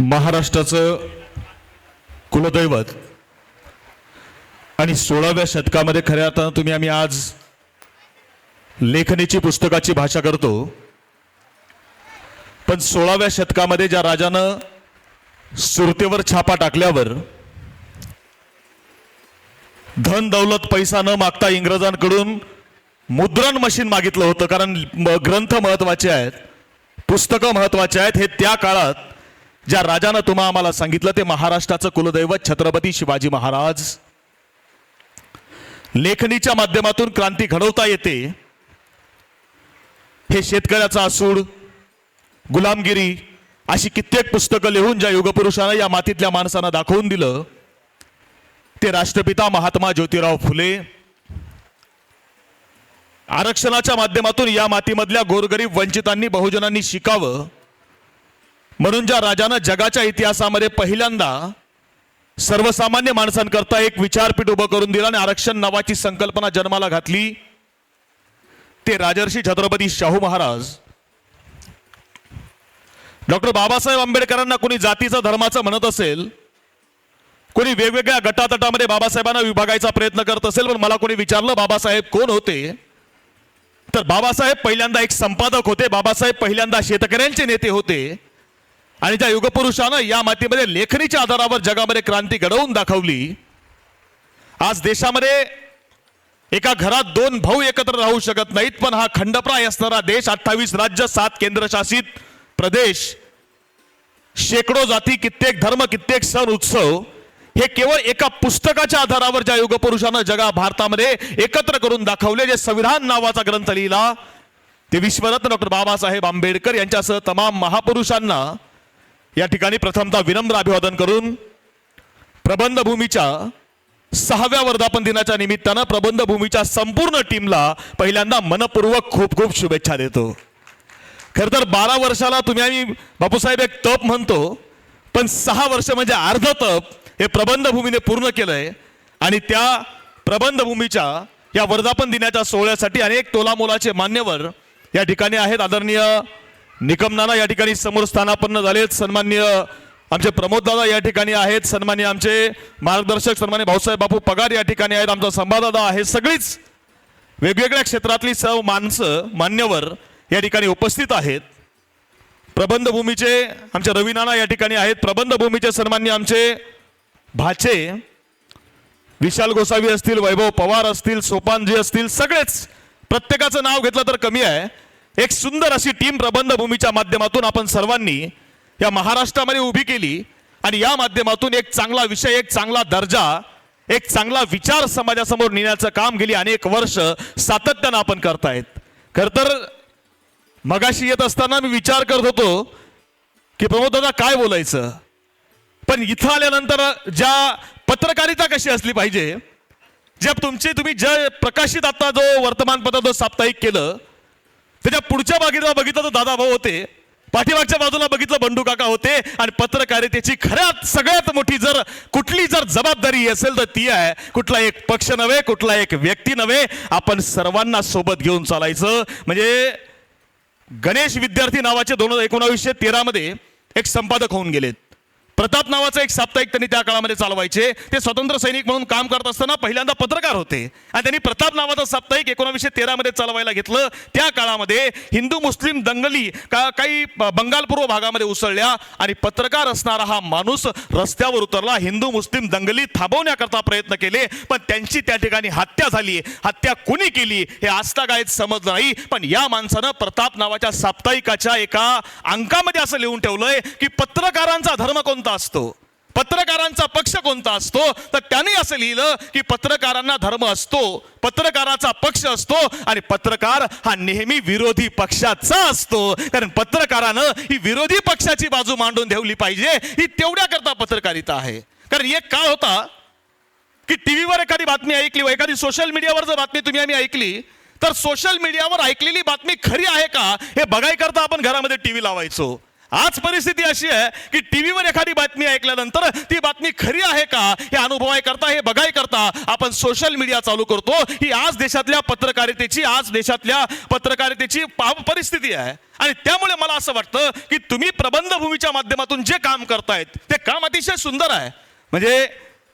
महाराष्ट्राचं कुलदैवत आणि सोळाव्या शतकामध्ये खऱ्या अर्थानं तुम्ही आम्ही आज लेखनीची पुस्तकाची भाषा करतो. पण सोळाव्या शतकामध्ये ज्या राजानं सुरतेवर छापा टाकल्यावर धन दौलत पैसा न मागता इंग्रजांकडून मुद्रण मशीन मागितलं होतं. कारण म- ग्रंथ महत्त्वाचे आहेत पुस्तकं महत्त्वाचे आहेत. हे त्या काळात ज्या राजानं तुम्हा आम्हाला सांगितलं ते महाराष्ट्राचं कुलदैवत छत्रपती शिवाजी महाराज. लेखनीच्या माध्यमातून क्रांती घडवता येते. हे शेतकऱ्याचा असूड गुलामगिरी अशी कित्येक पुस्तकं लिहून ज्या युगपुरुषानं या मातीतल्या माणसांना दाखवून दिलं ते राष्ट्रपिता महात्मा ज्योतिराव फुले. आरक्षणाच्या माध्यमातून या मातीमधल्या गोरगरीब वंचितांनी बहुजनांनी शिकावं. म्हणून ज्या राजानं जगाच्या इतिहासामध्ये पहिल्यांदा सर्वसामान्य माणसांकरता एक विचारपीठ उभं करून दिलं आणि आरक्षण नावाची संकल्पना जन्माला घातली ते राजर्षी छत्रपती शाहू महाराज. डॉक्टर बाबासाहेब आंबेडकरांना कोणी जातीचं धर्माचं म्हणत असेल कोणी वेगवेगळ्या गटातटामध्ये बाबासाहेबांना विभागायचा प्रयत्न करत असेल पण मला कोणी विचारलं बाबासाहेब कोण होते? तर बाबासाहेब पहिल्यांदा एक संपादक होते बाबासाहेब पहिल्यांदा शेतकऱ्यांचे नेते होते. आणि त्या युगपुरुषानं या मातीमध्ये लेखणीच्या आधारावर जगामध्ये क्रांती घडवून दाखवली. आज देशामध्ये एका घरात दोन भाऊ एकत्र राहू शकत नाहीत पण हा खंडप्राय असणारा देश अठ्ठावीस राज्य सात केंद्रशासित प्रदेश शेकडो जाती कित्येक धर्म कित्येक सण उत्सव हे केवळ एका पुस्तकाच्या आधारावर ज्या युगपुरुषानं जगा भारतामध्ये एकत्र करून दाखवले जे संविधान नावाचा ग्रंथ लिहिला ते विश्वरत्न डॉक्टर बाबासाहेब आंबेडकर यांच्यासह तमाम महापुरुषांना या ठिकाणी प्रथमतः विनम्र अभिवादन करून प्रबंधभूमीच्या सहाव्या वर्धापन दिनाच्या निमित्तानं प्रबंधभूमीच्या संपूर्ण टीमला पहिल्यांदा मनपूर्वक खूप खूप शुभेच्छा देतो. खरं तर बारा वर्षाला तुम्ही आम्ही बापूसाहेब एक तप म्हणतो पण सहा वर्ष म्हणजे अर्ध तप हे प्रबंधभूमीने पूर्ण केलंय आणि त्या प्रबंधभूमीच्या या वर्धापन दिनाच्या सोहळ्यासाठी अनेक तोलामोलाचे मान्यवर या ठिकाणी आहेत आदरणीय निकम नाना या ठिकाणी समोर स्थानापन्न झालेत. सन्मान्य आमचे प्रमोद दादा या ठिकाणी आहेत. सन्मान्य आमचे मार्गदर्शक सन्मान्य भाऊसाहेब बापू पगार या ठिकाणी आहेत. आमचा संवाददादा आहे. सगळीच वेगवेगळ्या क्षेत्रातली सर्व माणसं मान्यवर या ठिकाणी उपस्थित आहेत. प्रबंधभूमीचे आमचे रवी नाना या ठिकाणी आहेत. प्रबंधभूमीचे सन्मान्य आमचे भाचे विशाल गोसावी असतील वैभव पवार असतील सोपानजी असतील सगळेच. प्रत्येकाचं नाव घेतलं तर कमी आहे. एक सुंदर अशी टीम प्रबंधभूमीच्या माध्यमातून आपण सर्वांनी या महाराष्ट्रामध्ये उभी केली आणि या माध्यमातून एक चांगला विषय एक चांगला दर्जा एक चांगला विचार समाजासमोर नेण्याचं काम गेली अनेक वर्ष सातत्यानं आपण करतायत. खर तर मगाशी येत असताना मी विचार करत होतो की प्रमोद दादा काय बोलायचं? पण इथं आल्यानंतर ज्या पत्रकारिता कशी असली पाहिजे ज्या तुमची तुम्ही जे प्रकाशित आता जो वर्तमानपत्र जो साप्ताहिक केलं त्याच्या पुढच्या बाजूला बघितलं तर दादा भाऊ होते पाठीमागच्या बाजूला बघितलं बंडू काका होते आणि पत्रकारितेची खऱ्यात सगळ्यात मोठी जर कुठली जर जबाबदारी असेल तर ती आहे कुठला एक पक्ष नव्हे कुठला एक व्यक्ती नव्हे आपण सर्वांना सोबत घेऊन चालायचं. म्हणजे गणेश विद्यार्थी नावाचे दोन एकोणावीसशे तेरामध्ये एक संपादक होऊन गेलेत. प्रताप नावाचं एक साप्ताहिक त्यांनी त्या काळामध्ये चालवायचे. ते स्वतंत्र सैनिक म्हणून काम करत असताना पहिल्यांदा पत्रकार होते. आणि त्यांनी प्रताप नावाचं साप्ताहिक एकोणावीसशे तेरामध्ये चालवायला घेतलं. त्या काळामध्ये हिंदू मुस्लिम दंगली का काही बंगालपूर्व बंगाल पूर्व भागामध्ये उसळल्या आणि पत्रकार असणारा हा माणूस रस्त्यावर उतरला. हिंदू मुस्लिम दंगली थांबवण्याकरता प्रयत्न केले. पण त्यांची त्या ठिकाणी हत्या झाली. हत्या कुणी केली हे आजतागायत समजलं नाही. पण या माणसानं प्रताप नावाच्या साप्ताहिकाच्या एका अंकामध्ये असं लिहून ठेवलंय की पत्रकारांचा धर्म कोणता? असतो. पत्रकारांचा पक्ष कोणता असतो? तर त्यांनी असं लिहिलं की पत्रकारांना धर्म असतो पत्रकाराचा पक्ष असतो आणि पत्रकार हा नेहमी विरोधी पक्षाचा असतो. कारण पत्रकारानं ही विरोधी पक्षाची बाजू मांडून ठेवली पाहिजे ही तेवढ्याकरता पत्रकारिता आहे. कारण एक काळ होता की टीव्हीवर एखादी बातमी ऐकली व एखादी सोशल मीडियावर जर बातमी तुम्ही आम्ही ऐकली तर सोशल मीडियावर ऐकलेली बातमी खरी आहे का? हे बघायकरता आपण घरामध्ये टीव्ही लावायचो. आज परिस्थिती अशी आहे की टीव्हीवर एखादी बातमी ऐकल्यानंतर ती बातमी खरी आहे का? हे अनुभवाय करता हे बघाय करता आपण सोशल मीडिया चालू करतो. ही आज देशातल्या पत्रकारितेची आज देशातल्या पत्रकारितेची परिस्थिती आहे. आणि त्यामुळे मला असं वाटतं की तुम्ही प्रबंधभूमीच्या माध्यमातून जे काम करतायत ते काम अतिशय सुंदर आहे. म्हणजे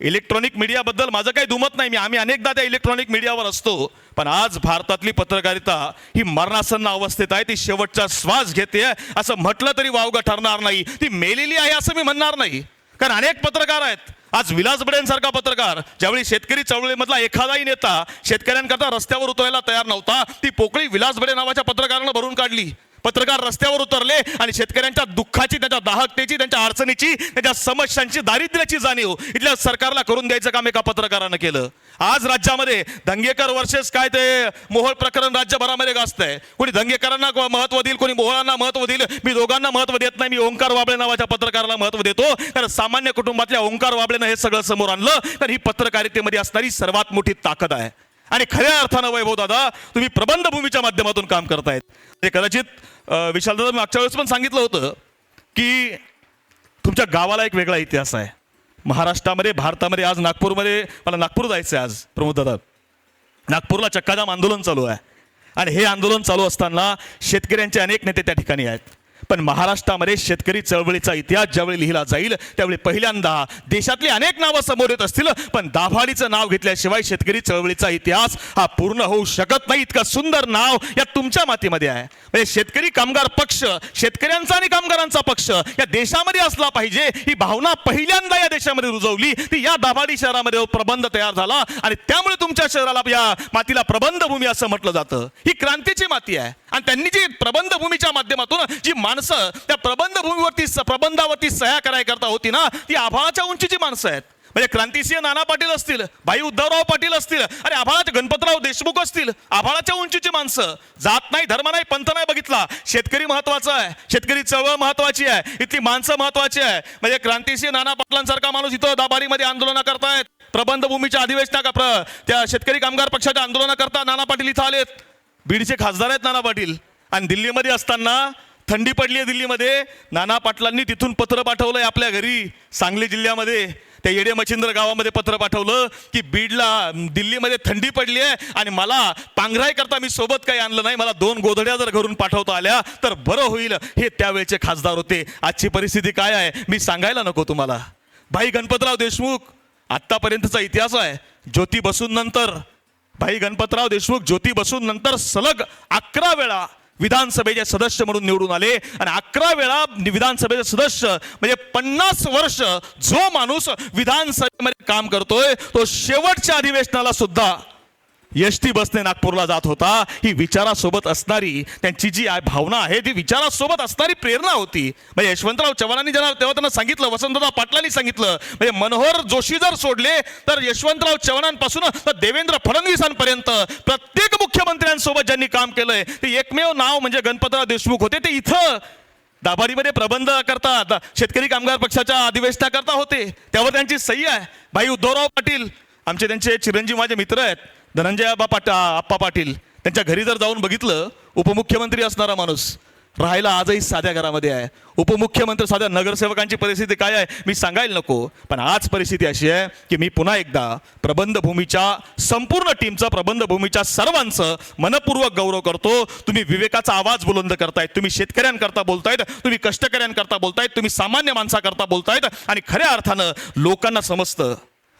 इलेक्ट्रॉनिक मीडियाबद्दल माझं काही दुमत नाही. मी आम्ही अनेकदा त्या इलेक्ट्रॉनिक मीडियावर असतो. पण आज भारतातली पत्रकारिता ही मरणासन्न अवस्थेत आहे. ती शेवटचा श्वास घेते असं म्हटलं तरी वावगं ठरणार नाही. ती मेलेली आहे असं मी म्हणणार नाही. कारण अनेक पत्रकार आहेत. आज विलास बडेंसारखा पत्रकार ज्यावेळी शेतकरी चळवळीमधला एखादाही नेता शेतकऱ्यांकरता रस्त्यावर उतरायला तयार नव्हता ती पोकळी विलास बडे नावाच्या पत्रकारानं भरून काढली. पत्रकार रस्त्यावर उतरले आणि शेतकऱ्यांच्या दुःखाची त्यांच्या दाहकतेची त्यांच्या अडचणीची त्यांच्या समस्यांची दारिद्र्याची जाणीव इथल्या सरकारला करून द्यायचं काम एका पत्रकारानं केलं. आज राज्यामध्ये दंगेकर वर्सेस काय ते मोहोळ प्रकरण राज्यभरामध्ये गाजतंय. कोणी दंगेकरांना महत्त्व देईल कोणी मोहळांना महत्त्व देईल. मी दोघांना महत्त्व देत नाही मी ओंकार वाबळे नावाच्या पत्रकाराला महत्त्व देतो. कारण सामान्य कुटुंबातल्या ओंकार वाबळेनं हे सगळं समोर आणलं. तर ही पत्रकारितेमध्ये असणारी सर्वात मोठी ताकद आहे. आणि खऱ्या अर्थानं वैभव दादा तुम्ही प्रबंधभूमीच्या माध्यमातून काम करतायत. ते कदाचित अं, विशाल दादा मागच्या वेळेस पण सांगितलं होतं की तुमच्या गावाला एक वेगळा इतिहास आहे. महाराष्ट्रामध्ये भारतामध्ये आज नागपूरमध्ये मला नागपूर जायचं आहे आज प्रमोद दादा. नागपूरला चक्काजाम आंदोलन चालू आहे. आणि हे आंदोलन चालू असताना शेतकऱ्यांचे अनेक नेते त्या ठिकाणी आहेत. पण महाराष्ट्रामध्ये शेतकरी चळवळीचा इतिहास ज्यावेळी लिहिला जाईल त्यावेळी पहिल्यांदा देशातली अनेक नावं समोर येत असतील पण दाभाडीचं नाव घेतल्याशिवाय शेतकरी चळवळीचा इतिहास हा पूर्ण होऊ शकत नाही. इतकं सुंदर नाव या तुमच्या मातीमध्ये आहे. शेतकरी कामगार पक्ष शेतकऱ्यांचा आणि कामगारांचा पक्ष या देशामध्ये असला पाहिजे. ही भावना पहिल्यांदा या देशामध्ये रुजवली. ती या दाभाडी शहरामध्ये प्रबंध तयार झाला आणि त्यामुळे तुमच्या शहराला या मातीला प्रबंध भूमी असं म्हटलं जातं. ही क्रांतीची माती आहे. आणि त्यांनी जी प्रबंध भूमीच्या माध्यमातून जी माणसं त्या प्रबंध भूमीवरती प्रबंधावरती सह्या करायकरता होती ना ती आभाळाच्या उंचीची माणसं आहेत. म्हणजे क्रांतिसिंह नाना पाटील असतील भाई उद्धवराव पाटील असतील आणि आभाळाचे गणपतराव देशमुख असतील आभाळाच्या उंचीची माणसं. जात नाही धर्म नाही पंथ नाही बघितला. शेतकरी महत्त्वाचा आहे. शेतकरी चळवळ महत्वाची आहे. इथली माणसं महत्वाची आहे. म्हणजे क्रांतिसिंह नाना पाटलांसारखा माणूस इथं दाबारीमध्ये आंदोलन करतायत प्रबंधभूमीच्या अधिवेशना का प्र त्या शेतकरी कामगार पक्षाच्या आंदोलन करता नाना पाटील इथं आलेत. बीडचे खासदार आहेत नाना पाटील. आणि दिल्लीमध्ये असताना थंडी पडली आहे दिल्लीमध्ये. नाना पाटलांनी तिथून पत्र पाठवलंय आपल्या घरी सांगली जिल्ह्यामध्ये. त्या येडे मच्छिंद्र गावामध्ये पत्र पाठवलं की बीडला दिल्लीमध्ये थंडी पडली आहे आणि मला पांघराय करता मी सोबत काही आणलं नाही. मला दोन गोधड्या जर घरून पाठवता आल्या तर बरं होईल. हे त्यावेळेचे खासदार होते. आजची परिस्थिती काय आहे मी सांगायला नको तुम्हाला. भाई गणपतराव देशमुख आत्तापर्यंतचा इतिहास आहे. ज्योती बसून नंतर भाई गणपतराव देशमुख ज्योती बसून नंतर सलग अकरा वेळा विधानसभेचे सदस्य म्हणून निवडून आले. आणि अकरा वेळा विधानसभेचे सदस्य म्हणजे पन्नास वर्ष जो माणूस विधानसभेमध्ये काम करतोय तो शेवटच्या अधिवेशनाला सुद्धा एस टी बसने नागपूरला जात होता. ही विचारासोबत असणारी त्यांची जी भावना आहे ती विचारासोबत असणारी प्रेरणा होती. म्हणजे यशवंतराव चव्हाणांनी ज्यांना तेव्हा त्यांना सांगितलं वसंतराव पाटलांनी सांगितलं म्हणजे मनोहर जोशी जर सोडले तर यशवंतराव चव्हाणांपासून तर देवेंद्र फडणवीसांपर्यंत प्रत्येक मुख्यमंत्र्यांसोबत ज्यांनी काम केलंय ते एकमेव नाव म्हणजे गणपतराव देशमुख होते. ते इथं दाभाडीमध्ये प्रबंध करतात शेतकरी कामगार पक्षाच्या अधिवेशना करता होते. त्यावर त्यांची सही आहे. भाई उद्धवराव पाटील आमचे त्यांचे चिरंजीव माझे मित्र आहेत. धनंजय आबा पाटा आप्पा पाटील त्यांच्या घरी जर जाऊन बघितलं उपमुख्यमंत्री असणारा माणूस राहायला आजही साध्या घरामध्ये आहे. उपमुख्यमंत्री साध्या नगरसेवकांची परिस्थिती काय आहे मी सांगायला नको पण आज परिस्थिती अशी आहे की मी पुन्हा एकदा प्रबंधभूमीच्या संपूर्ण टीमचं प्रबंधभूमीच्या सर्वांचं मनपूर्वक गौरव करतो. तुम्ही विवेकाचा आवाज बुलंद करतायत तुम्ही शेतकऱ्यांकरता बोलतायत तुम्ही कष्टकऱ्यांकरता बोलतायत तुम्ही सामान्य माणसाकरता बोलतायत आणि खऱ्या अर्थानं लोकांना समजतं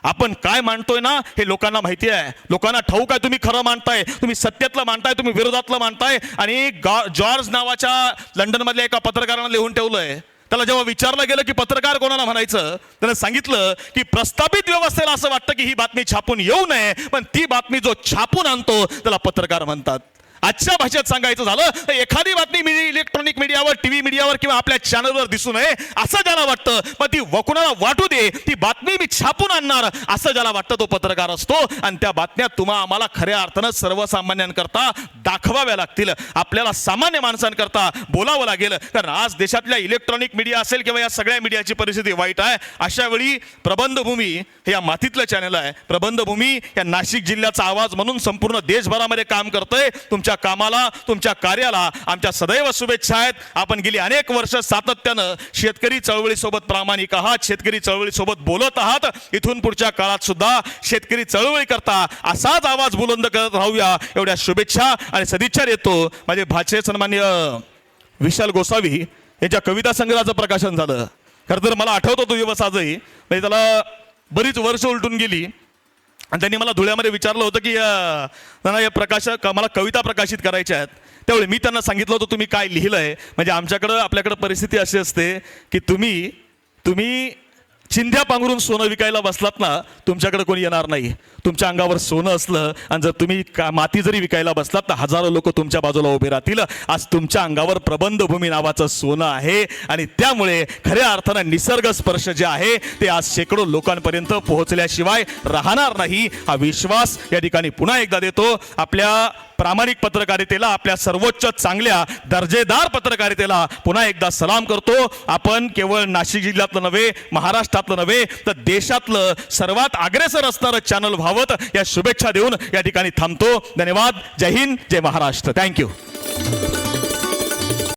आपण काय मांडतोय ना हे लोकांना माहिती आहे. लोकांना ठाऊक आहे तुम्ही खरं मानताय. तुम्ही सत्यातलं मानताय तुम्ही विरोधातलं मानताय. आणि जॉर्ज नावाच्या लंडनमधल्या एका पत्रकारानं लिहून ठेवलंय. त्याला जेव्हा विचारलं गेलं की पत्रकार कोणाला म्हणायचं त्यानं सांगितलं की प्रस्थापित व्यवस्थेला असं वाटतं की ही बातमी छापून येऊ नये पण ती बातमी जो छापून आणतो त्याला पत्रकार म्हणतात. आजच्या भाषेत सांगायचं झालं तर एखादी बातमी मी इलेक्ट्रॉनिक मीडियावर टीव्ही मीडियावर किंवा आपल्या चॅनलवर दिसू नये असं ज्याला वाटतं मग ती वकुणाला वाटू दे ती बातमी मी छापून आणणार असं ज्याला वाटतं तो पत्रकार असतो. आणि त्या बातम्या तुम्हा आम्हाला खऱ्या अर्थानं सर्वसामान्यांकरता दाखवाव्या लागतील. आपल्याला सामान्य माणसांकरता बोलावं लागेल. कारण आज देशातल्या इलेक्ट्रॉनिक मीडिया असेल किंवा या सगळ्या मीडियाची परिस्थिती वाईट आहे अशा वेळी प्रबंधभूमी हे या मातीतलं चॅनल आहे. प्रबंधभूमी या नाशिक जिल्ह्याचा आवाज म्हणून संपूर्ण देशभरामध्ये काम करतंय. तुमच्या कामाला तुमच्या कार्याला आमच्या सदैव शुभेच्छा आहेत. आपण गेली अनेक वर्ष सातत्यानं शेतकरी चळवळीसोबत प्रामाणिक आहात शेतकरी चळवळीसोबत बोलत आहात. इथून पुढच्या काळात सुद्धा शेतकरी चळवळी करता असाच आवाज बुलंद करत राहूया. एवढ्या शुभेच्छा आणि सदिच्छा देतो माझे भाचे सन्मान्य विशाल गोसावी यांच्या कविता संग्रहाचं प्रकाशन झालं. खरं तर मला आठवतो तो दिवस आजही. म्हणजे त्याला बरीच वर्ष उलटून गेली. आणि त्यांनी मला धुळ्यामध्ये विचारलं होतं की या प्रकाशक मला कविता प्रकाशित करायच्या आहेत. त्यावेळी मी त्यांना सांगितलं होतं तुम्ही काय लिहिलं आहे म्हणजे आमच्याकडं आपल्याकडं परिस्थिती अशी असते की तुम्ही तुम्ही चिंध्या पांघरून सोनं विकायला बसलात ना तुमच्याकडे कोणी येणार नाही. तुमच्या अंगावर सोनं असलं आणि जर तुम्ही का माती जरी विकायला बसलात तर हजारो लोक तुमच्या बाजूला उभे राहतील. आज तुमच्या अंगावर प्रबंधभूमी नावाचं सोनं आहे आणि त्यामुळे खऱ्या अर्थानं निसर्ग स्पर्श जे आहे ते आज शेकडो लोकांपर्यंत पोहोचल्याशिवाय राहणार नाही. हा विश्वास या ठिकाणी पुन्हा एकदा देतो. आपल्या प्रामाणिक पत्रकारितेला आपल्या सर्वोच्च चांगल्या दर्जेदार पत्रकारितेला पुन्हा एकदा सलाम करतो. आपण केवळ नाशिक जिल्ह्यातलं नव्हे महाराष्ट्रातलं नव्हे तर देशातलं सर्वात अग्रेसर असणारं चॅनल व्हावत या शुभेच्छा देऊन या ठिकाणी थांबतो. धन्यवाद. जय हिंद. जय महाराष्ट्र. Thank you